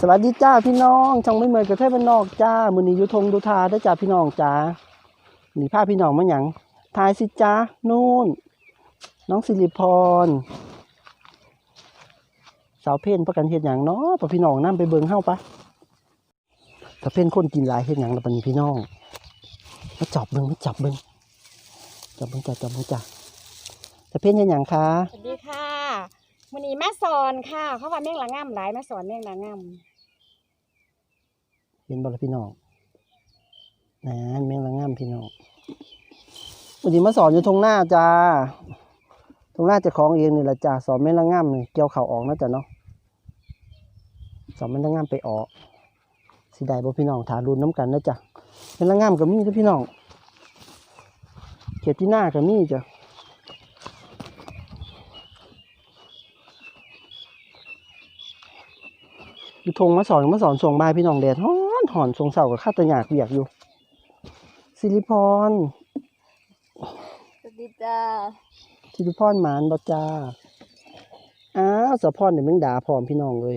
สวัสดีจ้าพี่น้องช่องไม่เหมือนกับเทพบ้านนอกจ้ามือนียุทงดูทาได้จ้าพี่น้องจ้าหนีพาพี่น้องมาหยังทายสิจ้านู่น น้องสิริพร สาวเพ่นประกันเฮ็ดหยังเนาะปะพี่น้องนํไปเบิงเฮาปะสาวเพ่นคนกินหลายเฮ็ดหยังล่ะปะนี่พี่น้องมาจับเบิงมาจับเบิงจับเบิงจ้าจับเบิงจ้าสาวเพ่นเฮ็ดหยังคะสวัสดีค่ะ วันนี้แม่สอนค่ะ เขาว่าแม่งละง่ำหลายแม่สอนแม่งละง่เห็นบ่ละพี่น้องนั่นแมงละง่ามพี่น้องวันนี้มาสอนอยู่ตรงหน้าจ้าตรงหน้าเจะคล้องเองนี่แหละจ้าสอนแมงละง่ามนี่เกี่ยวเข่าออกนะจ้ะเนาะสอนแมงละง่ามไปออกสิได้บ่พี่น้องถารุนน้ำกันนะจ้ะแมงละง่ามก็มีเด้อพี่น้องเขียดที่หน้าก็มีจ้ะ อยู่ทงมาสอนมาสอนส่งบายพี่น้องแดดฮ้อนหอนสงเสากับข้าตะหยากเบียกอยู่สิริพรำสวัสดีจ้าสิริพรหมานบ่จ้าอ้าวสะพรเดี๋ยวมึงด่าพร้อมพี่น้องเลย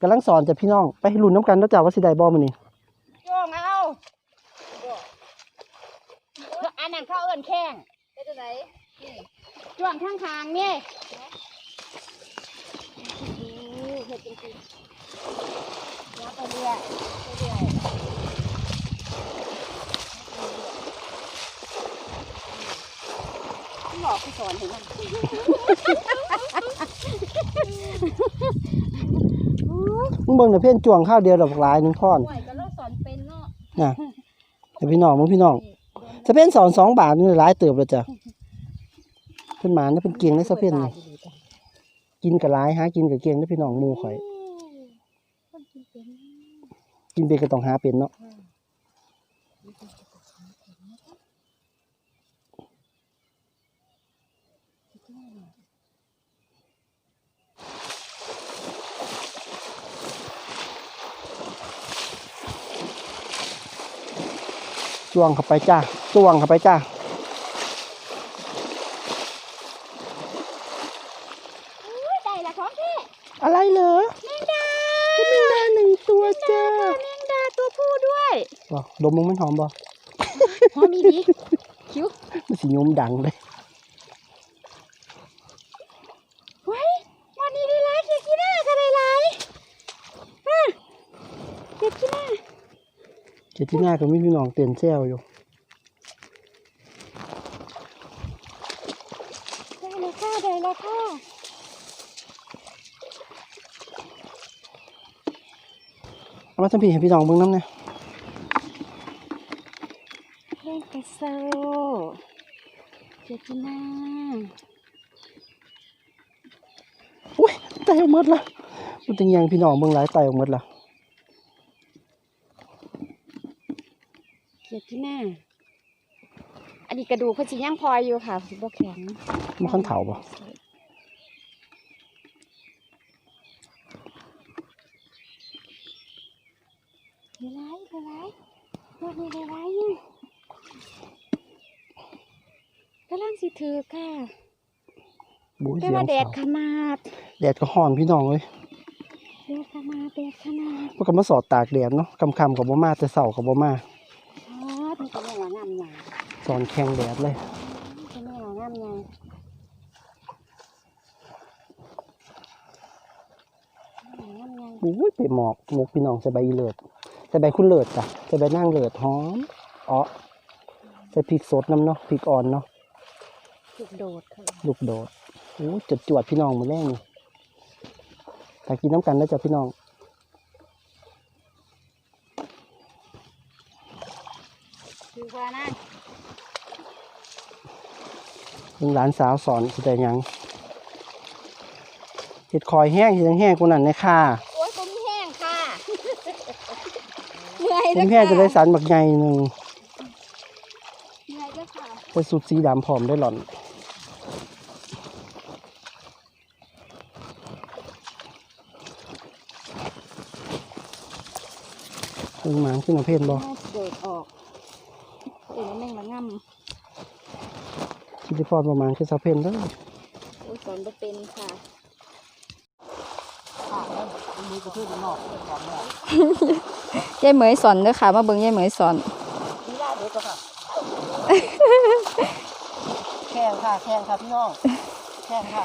กำลังสอนจะพี่น้องไปให้ลุ้นน้ำกันแล้วจ้าว่าสิได้บ่มื้อนี้โยงเอาอันนั้นเขาเอิ้นแข้งเป็นตัวไหนจ้วงข้างทางๆนี่ เห็ดจริงๆแล้วไปเรื่อยไปเรื่อยหลอกพี่สอนเห็นไหมมึงเบิ่งแต่เพี้ยนจวงข้าวเดียวดอกหลายหนึงพอนห่วยก็เราสอนเป็นเนาะน่ะแต่พี่น้องมึงพี่น้องสะเพี้ยนสอนสองบาทนี่หลายเติบแล้วจ้ะเพิ่นหมานนะเพิ่นเก่งในสะเพี้ยนนี่ กินกับหลายหากินกับเก่งนะพี่น้องหมู่ข่อย คนกินเป็นกินเป็นก็ต้องหาเป็นเนาะจ้วงเข้าไปจ้าจ้วงเข้าไปจ้า อุ้ยได้ละของแท้ อะไรเหรอ แมงดา แมงดาหนึ่งตัวจ้า แมงดาตัวผู้ด้วย บอก ดมมึงมันหอมบ่หอมมีดีคิ้วมันสิยุมดังเลยเฮ้ยวันนี้ได้หลายเกียร์กีน่าก็ได้หลายฮะเกียร์กีน่าเจดที่หน้าก็มีพี่น้องเตือนแซวอยู่ได้แล้วค่ะได้แล้วค่ะเอามาทำพี่ให้พี่น้องเบิ่งน้ำเนี่ย เพลงกระโซเกียร์กีน่าอุ้ยไตออกหมดละมันจะยังพี่น้องเบิ่งหลายไตออกหมดละเกียร์กีน่าอันนี้กระดูกเขาสิย่างพลอยอยู่ค่ะสิบ่แข็งมันขั้นเถาบ่เดี๋ยวไรเดี๋ยวไรวันนี้เดี๋ยวไรยังกำลัง สิถือค่ะบุ้ยแต่เสียว่างแดดเสาขนาดแดดก็ฮ้อนพี่น้องเลยแดดขนาดแดดขนาดมันก็มาสอดตากแดดเนาะคำคำๆกับบ่มาแต่เสากับบ่มาอ๋อมันก็แม่งงามใหญ่สอนแข่งแดดเลยก็แม่งงามใหญ่แม่งามใหญ่อุ้ยไปหมอกหมกพี่น้องใส่ใบอีเลิศใส่ใบคุณเลิศจ้ะใส่ใบนางเลิศหอมอ๋อใส่พริกสดน้ำเนาะพริกอ่อนเนาะ ถูกโดดค่ะลูกโดดโอ้จดจวดพี่น้องมือแรกนี่ถ้ากินน้ำกันแล้วจ้ะพี่น้องถือว่านะลุงหลานสาวสอนสิแต่ยังเห็ดคอยแห้งเห็ดยังแห้งกว่านั้นเลยค่ะโอ้ยผมแห้งค่ะเหนื่อยผแล้มวแห้งจะได้ค่ะสันบักใหญ่หนึ่งเหนื่อยแล้วค่ะใส่สูตรสีดำผอมได้หล่อน เพิ่งมาขึ้นมาเพศบ่แม่โดดออกเดี๋ยวแม่งละง่ำคิดที่พอดประมาณคือสาวเพศแล้วโอ้ยสอนบ่เป็นค่ะค่ะมือกระเทือนนอกพร้อมแล้วยายเหมยสอนเด้อค่ะ มาเบิ่งยายเหมยสอนนี่ล่าเด็กก็ค่ะแข่งค่ะแข่งค่ะพี่น้องแข่งค่ะ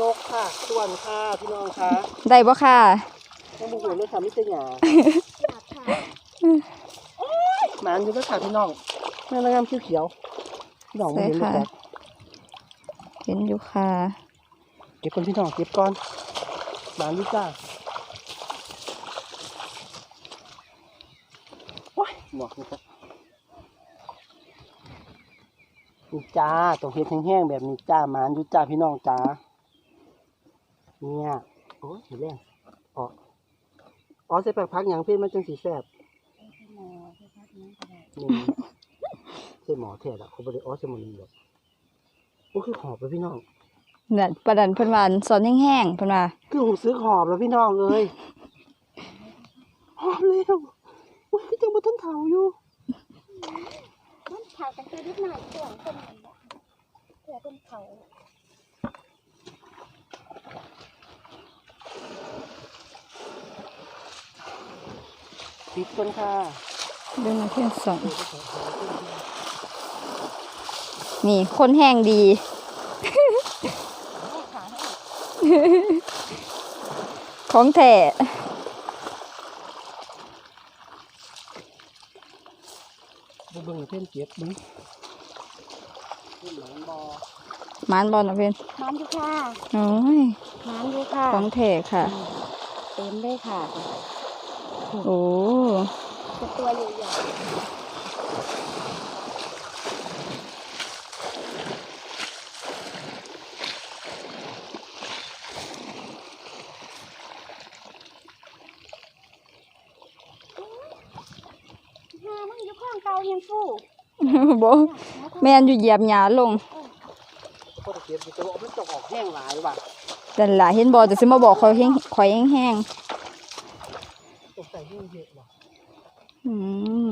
ยกค่ะส่วนค่ะพี่น้องค่ะ ได้บ่ค่ะต้องบุกเลยค่ะมิตรหยา หมานอยู่ด้วยค่ะพี่น้องแม่ละงามเขียวๆพี่น้องไม่เห็นเลยใช่จ้ะค่ะเห็นอยู่ค่ะ เก็บก่อนพี่น้องเก็บก่อนหมานอยู่จ้าว้ายหมอกนะครับนี่จ้าต้องเฮ็ดแห้งๆแบบนี้จ้าหมานอยู่จ้าพี่น้องจ้าเนี่ยโอ้ยเห็นแล้วอ๋อ อ๋อใส่แปลกพักอย่างเพื่อนมันจังสีแซ่บนี่ใช่หมอแท้ละเขาบริออสมอนีหรอกโอ้คือหอบแล้วพี่น้อง นั่นประดันเพิ่นว่าสอนแห้งๆเพิ่นว่าคือหูซื้อหอบแล้วพี่น้องเลยหอบแล้วโอ้ยพี่จังบ่ทันเฒ่าอยู่มันเผากันคือนิดหน่อยส่วนคนนั้นน่ะเพื่อเป็นเขา ปิดกันค่ะเบิ่งนะเพิ่นสอนนี่ คนแห้งดี ของแท้บ่เบิ่งให้เพิ่นเก็บเบิ่งเพิ่นหมานบ่หมานบ่นะเพิ่นน้ำอยู่ค่ะโอ้ยน้ำอยู่ค่ะ ของแท้ค่ะ เต็มเลยค่ะ โอ้ตัวใหญ่ๆหามันอยู่ข้างเก่ายังฟูบ่แม่นอยู่เหยียบหญ้าลงก็เก็บอยู่แต่ว่ามันต้ออกแห้งหลายว่ะแต่นล่ะเห็นบ่จะสิมาบอกข่อยแห้งข่อยแห้ง ต้องใส่แห้งเยอะว่ะ ๆอืม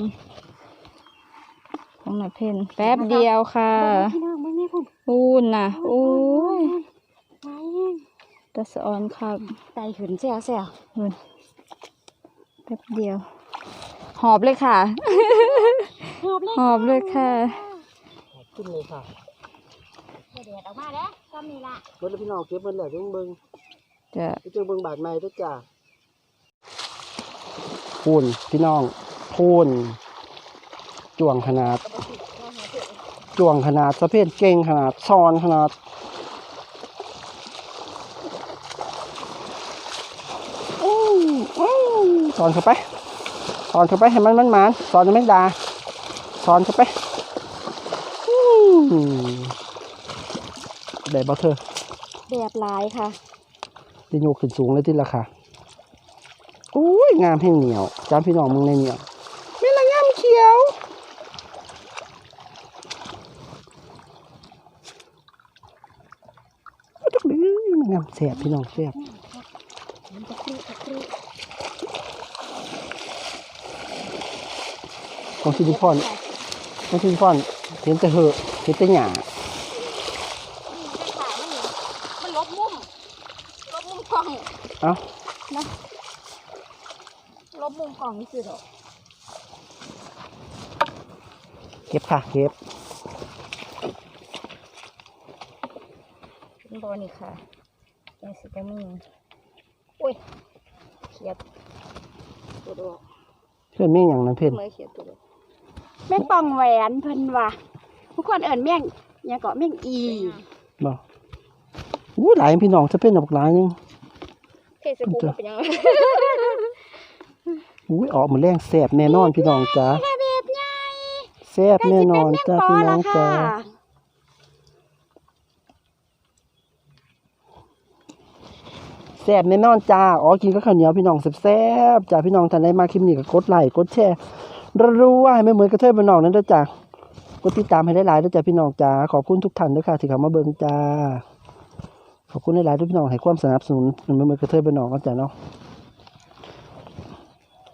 ของน่ะ เพิ่นแป๊บเดียวค่ะพี่น้องมึงนี่คุณพูนน่ะโอ้ยไปตะสะออนครับไตขึ้นแซวแซวนู่นแป๊บเดียว หอบเลยค่ะ หอบเลยหอบเลยค่ะหอบขึ้นเลยค่ะเดี๋ยวเดดออกมาแล้วก็มีละเบิ่งแล้วพี่น้องเก็บมันแล้วเบิ่งเบิ่งจะไปเจอเบิ่งบาดใหม่ด้วยจ้าพูนพี่น้องพูนจ่วงขนาด จ่วงขนาดสะเพศเก่งขนาดซอนขนาดอู้อู้สอนเข้าไป สอนเข้าไปให้มันมันมันสอนให้มันดาสอนเข้าไปอู้ได้บ่เธอแบบลายค่ะจะโยกขึ้นสูงเลยที่ราคาโอ้ยงามแห่งเหนียวจามพี่น้องมึงในเหนียวไม่ละงามเขียวเอาจักดื้อมั นงามแสบพี่น้องแสบมันจะคลุกจะคลุกของซิลิคอนของซิลิคอนเห็นแต่เหอะเห็นแต่หยานี่จะขามันนี่มันลบมุมลบมุมกล่องเอ้าลบมุมกล่องนี่คือดอกเก็บค่ะเก็บเป็นบอนี่ค่ะ ยังสิจะมีอุ้ยเขียดตัวดอกเพื่อนแม่งอย่างนั้นเพื่อนเมื่อเขียดตัวดอกแม่งปองแหวนเพิ่นว่ะทุกคนเอิ่นแม่งหยังเกาะแม่งอีบอกอู้หลายพี่น้องจะเป็นดอกหลายหนึงเทศกูมันเป็นยังไงอุ้ยออกมาแรงแสบแน่นอนพี่น้องจ้าแค่แบบใหญ่แสบแน่นอนจ้าพี่น้องจ้า แซ่บแน่นอนจ้า อ๋อ กินก็ข้าวเหนียวพี่น้องแซ่บๆจ้าพี่น้องท่านใดมาคลิปนี้ก็กดไลค์กดแชร์รู้ว่าให้ไม่เหมือนกระเทยบ้านนอกนั้นเด้อจ้ากดติดตามให้ได้หลายเด้อจ้าพี่น้องจ้าขอบคุณทุกท่านด้วยค่ะที่เข้ามาเบิ่งจ้าขอบคุณหลายๆทุกพี่น้องให้ความสนับสนุนไม่เหมือนกระเทยบ้านนอกกันจ้าเนาะ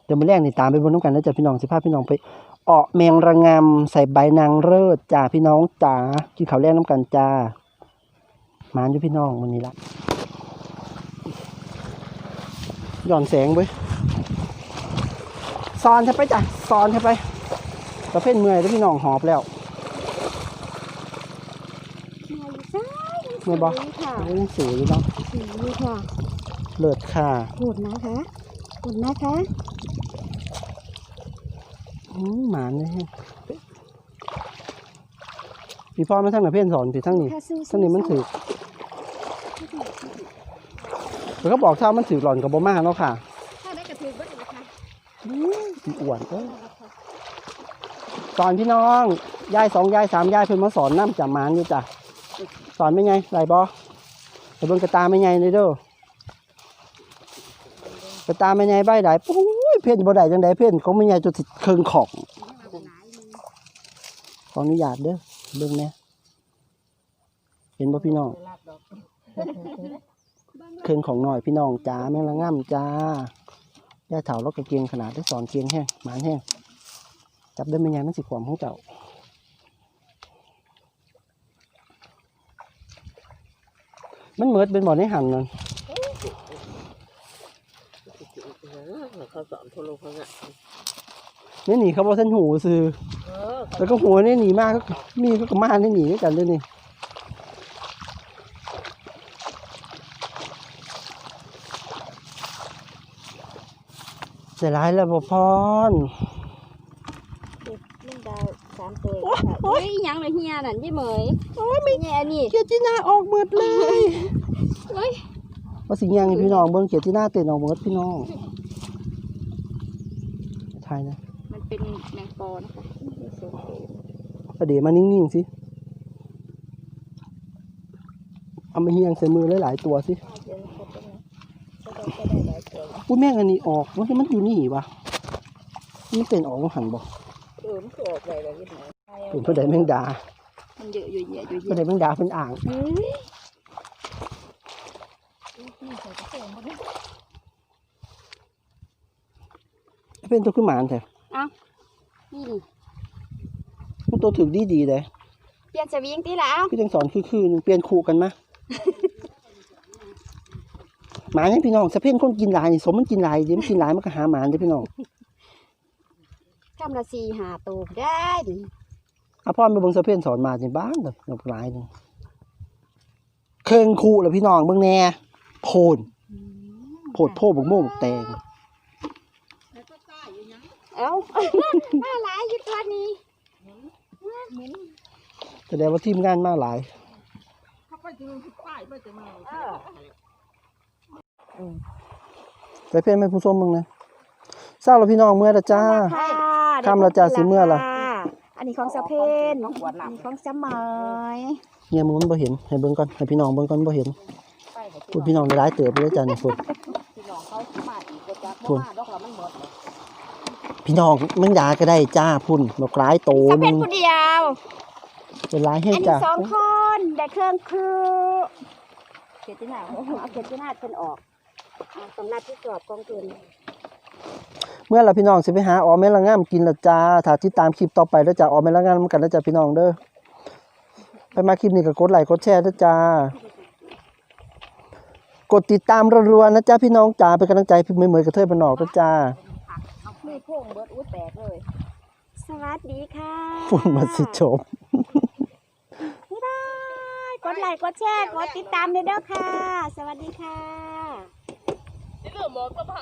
เดี๋ยวมาแรกนี่ตามไปบนน้ำกันนะจ้าพี่น้องสิพาพี่น้องไปเอาะแมงระงำใส่ใบนางเลิศจ้าพี่น้องจ้ากินข้าวแรกน้ำกันจ้ามานอยู่พี่น้องวันนี้ละ หย่อนแสงเว้ยซอนใช่ไปจ้ะซอนใช่ไปประเภทเมื่อยแล้วพี่น้องหอบแล้วเมื่อยซ้ายเมื่อยบ่ค่ะเล่นสูอยู่เนาะสีค่ะเลิศค่ะกดนะคะกดนะคะอืมหมานเลยฮะพี่พ่อมาทั้งไหนเพื่อนสอนพี่ทั้งนี้ค่ะสู้ทั้งนี้มันถือ แล้วก็บอกถ้ามันถือหล่อนกับบ่มาเนาะค่ะถ้าได้กระถือเบิ้ลเลยค่ะอีอ้วนเอ้ยสอนพี่น้องยายสองยายสามยายเพิ่นมาสอนน้ำจำหมานอยู่จ้ะสอนไม่ไงไรบอไปเบิ่งกระตาไม่ไงเลยเด้อกระตาไม่ไงใบได้ปุ้ยเพ่นบ่ได้จังไดเพ่นเขาไม่ไงจนสิเคิงของขออนุญาตเด้อเบิ่งแหน่เห็นบ่พี่น้อง เครื่องของหน่อยพี่น้องจ้าแม่งละง่ำจ้าย่าเถาล้วก็เกียงขนาดได้สอนเกียงแห้งหมานแห้งจับได้ไม่ไงมันสิความของเจ้ามันเหมือนเป็นบ่อในหันนั่นเขาสอนโทรลงเขาเนี่ยนี่หนีเขาบอกท่านหูซื้อแล้วก็หัวนี่หนีมากก็มีก็มานี่หนีด้วยกันด้วยนี่ เสียร้ายแล้วบ่พรเล่นดาวสามตัวค่ะเฮ้ยยังเลยเฮียนั่นยี่เหมยโอ้ยไม่แย่นี่เกียรติหน้าออกหมดเลยเฮ้ยว่าสิยังให้พี่น้องเบิ่งเกียรติหน้าเต้นออกหมดพี่น้องทายนะ มันเป็นแมงปอนะคะไม่สวยประเดี๋ยวมานิ่งๆสิเอามาเฮียงใส่มือหลายๆตัวสิ อุ้ยแม่งอันนี้ออกมันมันอยู่นี่วะนี่เป็นออกหันบ่เออมันก็ออกไปแล้วยี่หมอเป็นผู้ใดแมงดา มันเยอะอยู่เยอะอยู่เยผู้อะใดแมงดาเป็นอ่างเฮ้ยเป็นตัวขึ้นหมานแท้นี่ดิมันตัวถึกดีดีๆเลยเปลี่ยนสวิงตีแล้วพี่จังสอนคือคือๆเปลี่ยนคู่กันมา หมาเนี่ยพี่น้องสะเพ่นคนกินหลายนี่สมมันกินหลายเดี๋ยวมันกินหลายมันก็หาหมาเด้อพี่น้องทำละสี่หาตัวได้ดิอาพ่อไปเบิ่งสะเพ่นสอนมาในบ้านแบบหลบหลายหนึงเครื่องคู่แล้วพี่น้องเบิ่งแหน่โพนโพดโพบักโม่บักแตงเอ้ามาหลายอยู่ตัวนี้แสดงว่าทีมงานมาหลาย เขาไปถึงป้ายไปจะมา เออ แต่เพื่อนไม่ผู้ชมมึงนะเศร้าแล้วพี่น้องเมื่อละจ้าค่ะค่ำละจ้ะสิเมื่อล่ะอันนี้ของสะเพนอันนี้ของสะเหมยเนี่ยมึงมันบ่เห็นให้เบิ่งก่อนให้พี่น้องเบิ่งก่อนบ่เห็นพูดพี่น้องได้หลายเติบไปเลยจ้านี่พูดพี่น้องเขามาอีกก็จักพุ่บ่นมาดอกละมันหมดเลยพี่น้องแมันยาก็ได้จ้าพุ่นดอกหลายโตสะหเพนึนงผู้เดียวเป็นหลายให้อันนี้จ้าสองคนได้เครื่องคือเกียรตินาเอาเกียรตินาเพิ่นออกอ่า สำนักที่สอบกองทุนเมื่อละพี่น้องสิไปหาออมแม่ละงามกินละจ้าถ้าติดตามคลิปต่อไปแล้วจ้าออมแม่ละงามนำกันแล้วจ้าพี่น้องเด้อไปมาคลิปนี้ก็กดไลค์กดแชร์ด้วยจ้ากดติดตามรัวๆนะจ้าพี่น้องจ้าเป็นกำลังใจพี่เมย์เมย์กระเทยบ้านนอกด้วยจ้ามือโพ่งเบิดอู้แตกเลย สวัสดีค่ะฝุ่นมาสิจบบ๊ายบายกดไลค์กดแชร์กดติดตามด้วยเด้อค่ะ สวัสดีค่ะ เรื่องหมอก็พา